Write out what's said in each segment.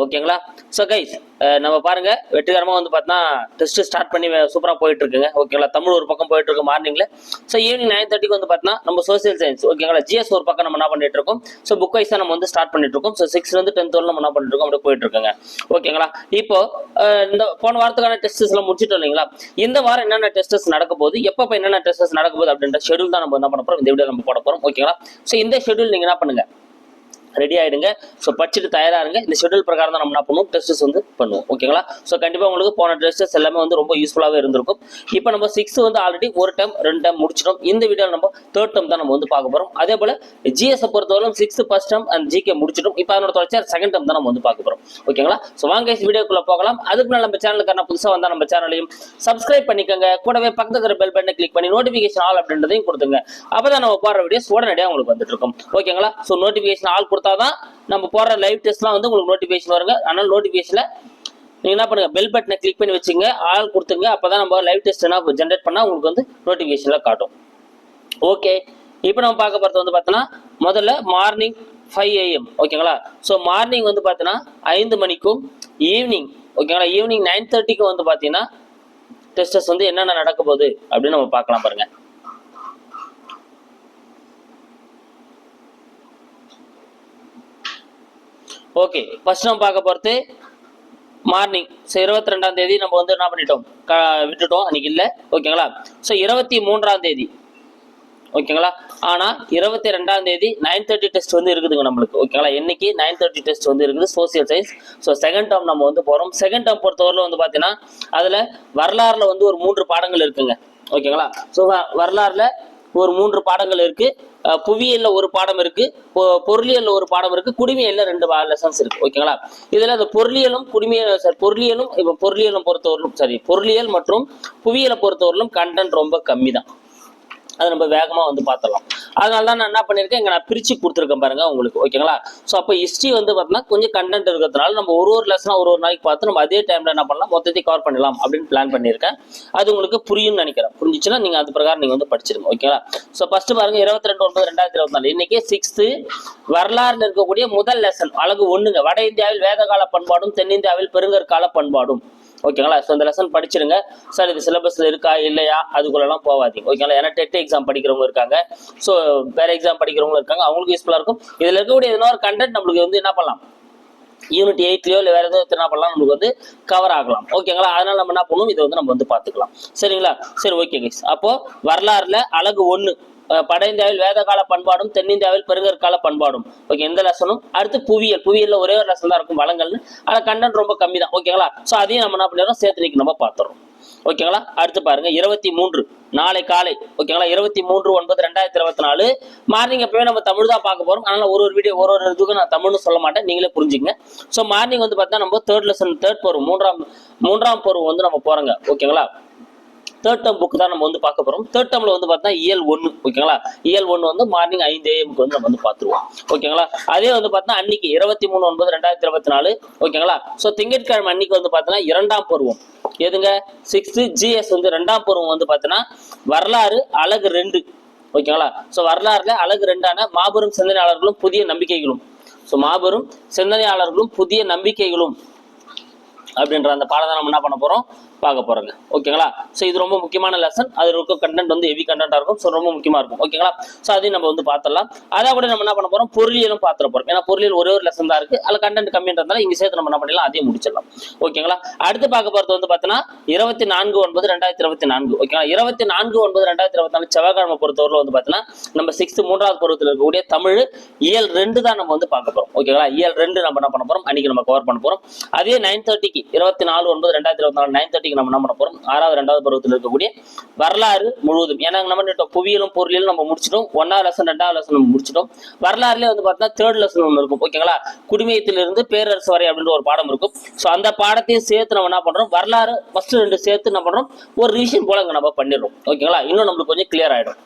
ஓகேங்களா? So guys நம்ம பாருங்க வெற்றிகரமாக வந்து பார்த்தா டெஸ்ட் ஸ்டார்ட் பண்ணி சூப்பராக போயிட்டு இருக்குங்க ஓகேங்களா? தமிழ் ஒரு பக்கம் போயிட்டு இருக்கு மார்னிங்ல ஸோ ஈவினிங் நைன் தேர்ட்டிக்கு வந்து பார்த்தா நம்ம சோசியல் சயின்ஸ் ஓகேங்களா? ஜிஎஸ் ஒரு பக்கம் நம்ம என்ன பண்ணிட்டு இருக்கோம் ஸோ புக் வைஸாக நம்ம வந்து ஸ்டார்ட் பண்ணிட்டு இருக்கோம் ஸோ சிக்ஸ்லேருந்து டென்த் வரலாம் நம்ம என்ன பண்ணிட்டு இருக்கோம் அப்படியே போயிட்டு இருக்குங்க ஓகேங்களா? இப்போ இந்த போன வாரத்துக்கான டெஸ்ட்ஸ் எல்லாம் முடிச்சிட்டோம் இல்லைங்களா? இந்த வாரம் என்னென்ன டெஸ்டஸ் நடக்க போகுது? எப்போ என்னென்ன டெஸ்டஸ் நடக்க போகுது அப்படின்ற ஷெடியூல் தான் நம்ம என்ன பண்ண போறோம்? இந்த வீடியோ நம்ம போட போறோம். ஓகேங்களா? ஸோ இந்த ஷெடியூல் நீங்க என்ன பண்ணுங்க? ரெடி ஆயிடுங்க. ஸோ படிச்சுட்டு தயாராக இருங்க. இந்த ஷெடியூல் பிரகாரம் தான் நம்ம என்ன பண்ணுவோம்? டெஸ்ட்ஸ் வந்து பண்ணுவோம். ஓகேங்களா ஸோ கண்டிப்பா உங்களுக்கு போன டெஸ்ட்ஸ் எல்லாமே வந்து ரொம்ப யூஸ்ஃபுல்லாகவே இருந்திருக்கும். இப்போ நம்ம சிக்ஸ் வந்து ஆல்ரெடி ஒரு டைம் ரெண்டு டைம் முடிச்சிடும் இந்த வீடியோவில் நம்ம தேர்ட் டைம் தான் நம்ம வந்து பார்க்க போறோம். அதே போல ஜிஎஸ் பொறுத்தவரைக்கும் six first time and GK முடிச்சிடும் இப்போ அதனோட தொடர்ச்சியாக செகண்ட் டைம் தான் நம்ம வந்து பார்க்க போறோம். ஓகேங்களா ஸோ வாங்க வீடியோக்குள்ள போகலாம். அதுக்கு முன்னாடி நம்ம சேனலுக்கான புதுசாக வந்தால் நம்ம சேனலையும் சப்ஸ்கிரைப் பண்ணிக்கோங்க. கூடவே பக்கத்துல இருக்கிற பெல் பட்டனை கிளிக் பண்ணி நோட்டிஃபிகேஷன் ஆல் அப்படின்றதையும் கொடுத்துங்க அப்பதான் நம்ம போடுற வீடியோஸ் உடனடியாக உங்களுக்கு வந்துட்டு இருக்கும். ஓகேங்களா ஸோ நோட்டிஃபிகேஷன் ஆல் கொடுத்தாதான் நம்ம போடுற லைவ் டெஸ்ட்லாம் வந்து உங்களுக்கு நோட்டிஃபிகேஷன் வருங்க. அதனால் நோட்டிஃபிகேஷனில் நீங்கள் என்ன பண்ணுங்கள் பெல் பட்டனை கிளிக் பண்ணி வச்சுங்க. ஆள் கொடுத்துங்க அப்பதான் நம்ம லைவ் டெஸ்ட் என்ன ஜென்ரேட் பண்ணால் உங்களுக்கு வந்து நோட்டிஃபிகேஷனில் காட்டும். ஓகே இப்போ நம்ம பார்க்க போகிறது வந்து பார்த்தோன்னா முதல்ல மார்னிங் ஃபைவ் ஏஎம் ஓகேங்களா ஸோ மார்னிங் வந்து பார்த்தீங்கன்னா ஐந்து மணிக்கும் ஈவினிங் ஓகேங்களா ஈவினிங் நைன் தேர்ட்டிக்கும் வந்து பார்த்தீங்கன்னா டெஸ்டஸ் வந்து என்னென்ன நடக்க போகுது அப்படின்னு நம்ம பார்க்கலாம் பாருங்கள் ஓகே ஃபர்ஸ்ட் நம்ம பார்க்க போகிறது மார்னிங் ஸோ இருபத்தி ரெண்டாம் தேதி நம்ம வந்து என்ன பண்ணிட்டோம்? க விட்டுட்டோம். அன்னைக்கு இல்லை. ஓகேங்களா? ஸோ இருபத்தி மூன்றாம் தேதி. ஓகேங்களா? ஆனால் இருபத்தி ரெண்டாம் தேதி நைன் தேர்ட்டி டெஸ்ட் வந்து இருக்குதுங்க நம்மளுக்கு. ஓகேங்களா? இன்னைக்கு நைன் தேர்ட்டி டெஸ்ட் வந்து இருக்குது. Social science so second term நம்ம வந்து போகிறோம் செகண்ட் டேர்ம் பொறுத்தவரையில் வந்து பார்த்தீங்கன்னா அதில் வரலாறில் வந்து ஒரு மூன்று பாடங்கள் இருக்குங்க. ஓகேங்களா? ஸோ வரலாறுல ஒரு மூன்று பாடங்கள் இருக்கு. புவியியல்ல ஒரு பாடம் இருக்கு. பொ- பொருளியல்ல ஒரு பாடம் இருக்கு. குடிமையல்ல ரெண்டு லெசன்ஸ் இருக்கு. ஓகேங்களா இதுல அந்த பொருளியலும் குடிமையல் சாரி பொருளியலும் இப்போ பொருளியலும் பொறுத்தவரையிலும் சரி பொருளியல் மற்றும் புவியியலை பொறுத்தவரையிலும் கண்டென்ட் ரொம்ப கம்மி தான் அதை நம்ம வேகமா வந்து பார்த்தலாம் அதனால தான் நான் என்ன பண்ணியிருக்கேன் இங்கே நான் பிரித்து கொடுத்துருக்கேன் பாருங்க உங்களுக்கு ஓகேங்களா ஸோ அப்போ ஹிஸ்ட்ரி வந்து பார்த்தீங்கன்னா கொஞ்சம் கண்டென்ட் இருக்கிறதுனால நம்ம ஒரு ஒரு லெசனாக ஒரு ஒரு நாளைக்கு பார்த்து நம்ம அதே டைமில் என்ன பண்ணலாம் மொத்தத்தையும் கவர் பண்ணிடலாம் அப்படின்னு பிளான் பண்ணியிருக்கேன். அது உங்களுக்கு புரியும்னு நினைக்கிறேன். புரிஞ்சிச்சுன்னா நீங்கள் அது பிரகாரம் நீங்கள் வந்து படிச்சிருங்க ஓகேங்களா ஸோ ஃபஸ்ட்டு பாருங்க இருபத்தி ரெண்டு ஒன்பது ரெண்டாயிரத்தி இருபத்தி நாலு இன்னைக்கு சிக்ஸ்த்து வரலாறுல இருக்கக்கூடிய முதல் லெசன் அழகு ஒன்றுங்க வட இந்தியாவில் வேதகால பண்பாடும் தென்னிந்தியாவில் பெருங்கற்கால பண்பாடும். ஓகேங்களா? ஸோ இந்த லெசன் படிச்சிருங்க. சார் இது சிலபஸ்ல இருக்கா? இல்லையா? அதுக்குள்ளெல்லாம் போகாதீங்க. ஓகேங்களா? ஏன்னா டெட் எக்ஸாம் படிக்கிறவங்க இருக்காங்க. ஸோ வேற எக்ஸாம் படிக்கிறவங்க இருக்காங்க. அவங்களுக்கு யூஸ்ஃபுல்லாக இருக்கும். இதில் இருக்கக்கூடிய எதனா ஒரு கண்டென்ட் நம்மளுக்கு வந்து என்ன பண்ணலாம்? யூனிட் எயிட்லயோ இல்லை வேற ஏதோ என்ன பண்ணலாம்? நமக்கு வந்து கவர் ஆகலாம். ஓகேங்களா? அதனால நம்ம என்ன பண்ணுவோம்? இதை வந்து நம்ம வந்து பார்த்துக்கலாம். சரிங்களா? சரி ஓகே கைஸ் அப்போ வரலாறுல அழகு ஒன்று வட இந்தியாவில் வேதகால பண்பாடும் தென்னிந்தியாவில் பெருங்கற்கால பண்பாடும். ஓகே இந்த லெசனும்? அடுத்து புவியியல். புவியியல்ல ஒரே ஒரு லெசன் தான் இருக்கும் வளங்கள்னு ஆனால் கண்டன் ரொம்ப கம்மி தான். ஓகேங்களா ஸோ அதையும் நம்ம என்ன பண்ணிடுறோம்? சேர்த்து இன்னைக்கு நம்ம பார்த்துறோம் ஓகேங்களா அடுத்து பாருங்க இருபத்தி மூன்று. நாளை காலை. ஓகேங்களா இருபத்தி மூன்று ஒன்பது ரெண்டாயிரத்தி இருபத்தி நாலு. மார்னிங் எப்பவுமே நம்ம தமிழ் தான் பார்க்க போறோம். அதனால ஒரு ஒரு வீடியோ ஒரு ஒரு இதுக்கும் நான் தமிழ்னு சொல்ல மாட்டேன். நீங்களே புரிஞ்சுங்க ஸோ மார்னிங் வந்து பார்த்தா நம்ம தேர்ட் லெசன் தேர்ட் பருவம் மூன்றாம் மூன்றாம் பருவம் வந்து நம்ம போறோங்க. ஓகேங்களா தேர்ட் டேர்ம் புக்கு தான் நம்ம வந்து பார்க்க போறோம். தேர்ட் டேர்ம்ல வந்து பார்த்தா இயல் ஒன்று ஓகேங்களா இயல் ஒன்று வந்து மார்னிங் ஐந்து ஏஎம்க்கு வந்து நம்ம வந்து பார்த்துருவோம். ஓகேங்களா அதே வந்து பார்த்தா அன்னைக்கு இருபத்தி மூணு ஒன்பது ரெண்டாயிரத்தி இருபத்தி நாலு ஓகேங்களா ஸோ திங்கட்கிழமை அன்னைக்கு வந்து பார்த்தோன்னா இரண்டாம் பருவம். எதுங்க? சிக்ஸ்த்து ஜிஎஸ் வந்து ரெண்டாம் பருவம் வந்து பார்த்தோன்னா வரலாறு அழகு ரெண்டு ஓகேங்களா ஸோ வரலாறுல அழகு ரெண்டான மாபெரும் சிந்தனையாளர்களும் புதிய நம்பிக்கைகளும். ஸோ மாபெரும் சிந்தனையாளர்களும் புதிய நம்பிக்கைகளும் அப்படின்ற அந்த பாடம் நம்ம என்ன பண்ண போறோம்? பார்க்க போகிறோங்க ஓகேங்களா ஸோ இது ரொம்ப முக்கியமான லெசன் அது இருக்க கண்டென்ட் வந்து ஹெவி கண்டென்ட்டாக இருக்கும். ஸோ ரொம்ப முக்கியமாக இருக்கும். ஓகேங்களா ஸோ அதையும் நம்ம வந்து பார்த்துடலாம். அதை கூட நம்ம என்ன பண்ண போறோம்? பொருளியலும் பார்த்துட போறோம். ஏன்னா பொருளியல் ஒரே ஒரு லெசன் தான் இருக்கு. அதில் கண்டென்ட் கம்மின்றதுனால இங்கே சேர்த்து நம்ம என்ன பண்ணிடலாம்? அதையும் முடிச்சிடலாம். ஓகேங்களா அடுத்து பார்க்க போறது வந்து பார்த்தீங்கன்னா இருபத்தி நான்கு ஒன்பது ரெண்டாயிரத்தி இருபத்தி நான்கு. ஓகேங்களா இருபத்தி நான்கு ஒன்பது ரெண்டாயிரத்தி இருபத்தி நாலு செவ்வாய்க்கிழமை பொறுத்தவரை வந்து பார்த்தீங்கன்னா நம்ம சிக்ஸ்த் மூன்றாவது பருவத்தில் இருக்கக்கூடிய தமிழ் இயல் ரெண்டு தான் நம்ம வந்து பார்க்க போறோம். ஓகேங்களா இயல் ரெண்டு நம்ம என்ன பண்ண போறோம்? அன்னைக்கு நம்ம கவர் பண்ண போறோம். அதே நைன் தேர்ட்டிக்கு இருபத்தி நாலு ஒன்பது ரெண்டாயிரத்தி இருபத்தி நாலு நைன் தேர்ட்டி இன்னைக்கு நம்ம என்ன பண்ண போறோம்? ஆறாவது ரெண்டாவது பருவத்தில் இருக்கக்கூடிய வரலாறு முழுவதும். ஏன்னா நம்ம பண்ணிட்டோம்? புவியியலும் பொருளியலும் நம்ம முடிச்சிட்டோம். ஒன்னாவது லெசன் ரெண்டாவது லெசன் நம்ம முடிச்சிட்டோம். வரலாறுலேயே வந்து பார்த்தீங்கன்னா தேர்ட் லெசன் ஒன்று இருக்கும். ஓகேங்களா குடிமையத்திலிருந்து பேரரசு வரை அப்படின்ற ஒரு பாடம் இருக்கும். ஸோ அந்த பாடத்தையும் சேர்த்து நம்ம என்ன பண்றோம்? வரலாறு ஃபர்ஸ்ட் ரெண்டு சேர்த்து என்ன பண்றோம்? ஒரு ரிவிஷன் போல நம்ம பண்ணிடுறோம். ஓகேங்களா இன்னும் நம்மளுக்கு கொஞ்சம் கிளியர் ஆயிடும்.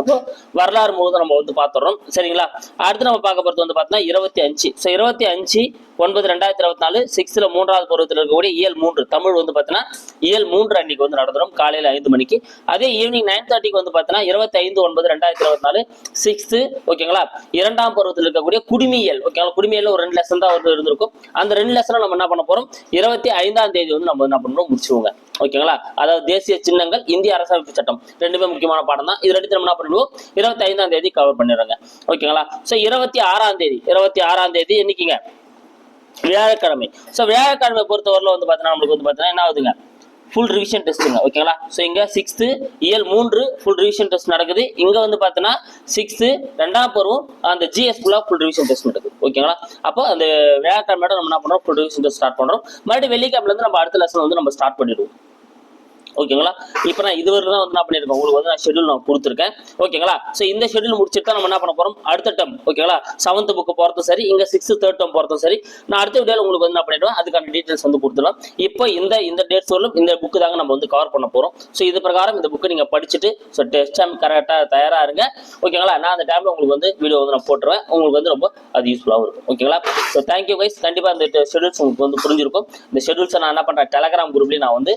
அப்போ வரலாறு முழுவதும் நம்ம வந்து பார்த்துறோம் சரிங்களா? அடுத்து நம்ம பார்க்க போறது வந்து பார்த்தீங்கன்னா இருபத்தி அஞ்சு. ஸோ இருபத்தி அஞ்சு ஒன்பது ரெண்டாயிரத்தி இருபத்தி நாலு சிக்ஸ்த்தில் மூன்றாவது பருவத்தில் இருக்கக்கூடிய இயல் மூன்று. தமிழ் வந்து பார்த்தீங்கன்னா இயல் மூன்று அன்னைக்கு வந்து நடந்துடும் காலையில் ஐந்து மணிக்கு. அதே ஈவினிங் நைன் தேர்ட்டிக்கு வந்து பார்த்தீங்கன்னா இருபத்தி ஐந்து ஒன்பது ரெண்டாயிரத்தி இருபத்தி நாலு சிக்ஸ்த்து ஓகேங்களா இரண்டாம் பருவத்தில் இருக்கக்கூடிய குடிமியல் ஓகேங்களா குடிமியல் ஒரு ரெண்டு லெசன் தான் வந்து இருந்திருக்கும். அந்த ரெண்டு லெசனை நம்ம என்ன பண்ண போறோம்? இருபத்தி ஐந்தாம் தேதி வந்து நம்ம என்ன பண்ணுறோம் முடிச்சுவோங்க ஓகேங்களா அதாவது தேசிய சின்னங்கள் இந்திய அரசமைப்பு சட்டம் ரெண்டுமே முக்கியமான பாடம் தான். இது ரெண்டு நம்ம என்ன பண்ணிடுவோம்? இருபத்தி ஐந்தாம் தேதி கவர் பண்ணிடுறாங்க ஓகேங்களா ஸோ இருபத்தி ஆறாம் தேதி இருபத்தி ஆறாம் தேதி என்னைக்குங்க? வியாழக்கிழமை. ஸோ வியாழக்கிழமை பொறுத்தவரையில் வந்து பார்த்தீங்கன்னா நம்மளுக்கு வந்து பார்த்தீங்கன்னா என்ன ஆகுதுங்க? ஃபுல் ரிவிஷன் டெஸ்ட்டுங்க ஓகேங்களா ஸோ இங்கே சிக்ஸ்த்து இயல் மூன்று ஃபுல் ரிவிஷன் டெஸ்ட் நடக்குது. இங்கே வந்து பார்த்தீங்கன்னா சிக்ஸ்த்து ரெண்டாம் பருவம் அந்த ஜிஎஸ் ஃபுல்லாக ஃபுல் ரிவிஷன் டெஸ்ட் நடக்குது ஓகேங்களா அப்போ அந்த வியாழக்கிழமையோட நம்ம என்ன பண்ணுறோம் ஃபுல் ரிவிஷன் டெஸ்ட் ஸ்டார்ட் பண்ணுறோம் மறுபடியும் வெள்ளிக்கிழமைலேருந்து நம்ம அடுத்த லெசன் வந்து நம்ம ஸ்டார்ட் பண்ணிடுவோம். ஓகேங்களா? இப்போ நான் இதுவரை தான் வந்து என்ன பண்ணியிருக்கேன்? உங்களுக்கு வந்து நான் ஷெட்யூல் நான் கொடுத்துருக்கேன். ஓகேங்களா? ஸோ இந்த ஷெட்யூல் முடிச்சுட்டு தான் நம்ம என்ன பண்ண போகிறோம் அடுத்த டம் ஓகேங்களா? செவன்த் புக்கு போகிறதும் சரி இங்கே சிக்ஸ்த் தேர்ட் டம் போகிறதும் சரி. நான் அடுத்த வீடியோவில் உங்களுக்கு வந்து என்ன பண்ணிடுவேன்? அதுக்கான டீட்டெயில்ஸ் வந்து கொடுத்துடலாம் இப்போ இந்த இந்த டேட்ஸ் வரலும் இந்த புக்கு தாங்க நம்ம வந்து கவர் பண்ண போகிறோம் ஸோ இது பிரகாரம் இந்த புக்கை நீங்கள் படிச்சுட்டு ஸோ டெஸ்ட் டைம் கரெக்டாக தயாராக இருங்க. ஓகேங்களா? நான் அந்த டைமில் உங்களுக்கு வந்து வீடியோ வந்து நான் போட்டுருவேன். உங்களுக்கு வந்து ரொம்ப அது யூஸ்ஃபுல்லாகவும் இருக்கும். ஓகேங்களா? ஸோ தேங்க்யூ கைஸ் கண்டிப்பாக இந்த ஷெட்யூல்ஸ் உங்களுக்கு வந்து புரிஞ்சிருக்கும். இந்த ஷெட்யூல்ஸை நான் என்ன பண்ணுறேன் டெலகிராம் குரூப்லேயும் நான் வந்து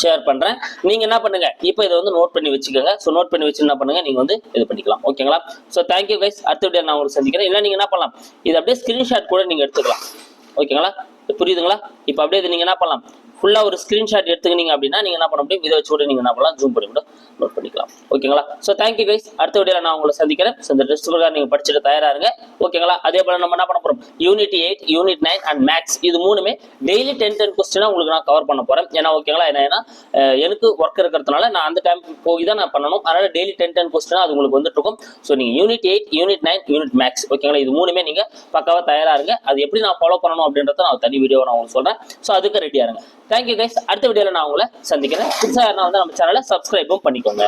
ஷேர் பண்றேன். நீங்க என்ன பண்ணுங்க? இப்போ இதை வந்து நோட் பண்ணி வச்சுக்கோங்க. ஸோ நோட் பண்ணி வச்சு என்ன பண்ணுங்க? நீங்க வந்து இது பண்ணிக்கலாம். ஓகேங்களா ஸோ தேங்க்யூ கைஸ் அடுத்த வீடியோ நான் உங்களுக்கு சந்திக்கிறேன். இல்லை நீங்க என்ன பண்ணலாம்? இது அப்படியே ஸ்கிரீன்ஷாட் கூட நீங்க எடுத்துக்கலாம். ஓகேங்களா புரியுதுங்களா? இப்போ அப்படியே இது நீங்க என்ன பண்ணலாம்? ஃபுல்லா ஒரு ஸ்க்ரீன்ஷாட் எடுத்துக்கிங்க அப்படின்னா நீங்க என்ன பண்ண முடியும்? இதை வச்சு கூட நீங்க என்ன பண்ணலாம்? ஜூம் பண்ணி கூட நோட் பண்ணிக்கலாம். ஓகேங்களா ஸோ தேங்க்யூ கைஸ் அடுத்த வீடியோவில் நான் உங்களை சந்திக்கிறேன். ஸோ இந்த டெஸ்ட் பிரகாரம் நீங்க படிச்சுட்டு தயாராக இருங்க. ஓகேங்களா அதே போல நம்ம என்ன பண்ண போறோம்? Unit eight unit nine and maths இது மூணுமே டெய்லி டென் டென் கொஸ்டினாக உங்களுக்கு நான் கவர் பண்ண போறேன். ஏன்னா ஓகேங்களா என்ன ஏன்னா எனக்கு ஒர்க் இருக்கிறதுனால நான் அந்த டைம் போய் தான் நான் பண்ணணும். அதனால டெய்லி டென் டென் கொஸ்டினாக அது உங்களுக்கு வந்துட்டு இருக்கும். ஸோ நீங்க unit eight unit nine unit maths ஓகேங்களா இது மூணுமே நீங்க பக்காவாக தயாராக இருங்க. அது எப்படி நான் ஃபாலோ பண்ணணும் அப்படின்றத நான் தனி வீடியோ நான் உங்களுக்கு சொல்றேன். ஸோ அதுக்கு ரெடியாக இருங்க. தேங்க்யூ கைஸ் அடுத்த வீடியோவில் நான் உங்களை சந்திக்கிறேன். புதுசாக வந்து நம்ம சேனலை சப்ஸ்கிரைபும் பண்ணிக்கோங்க.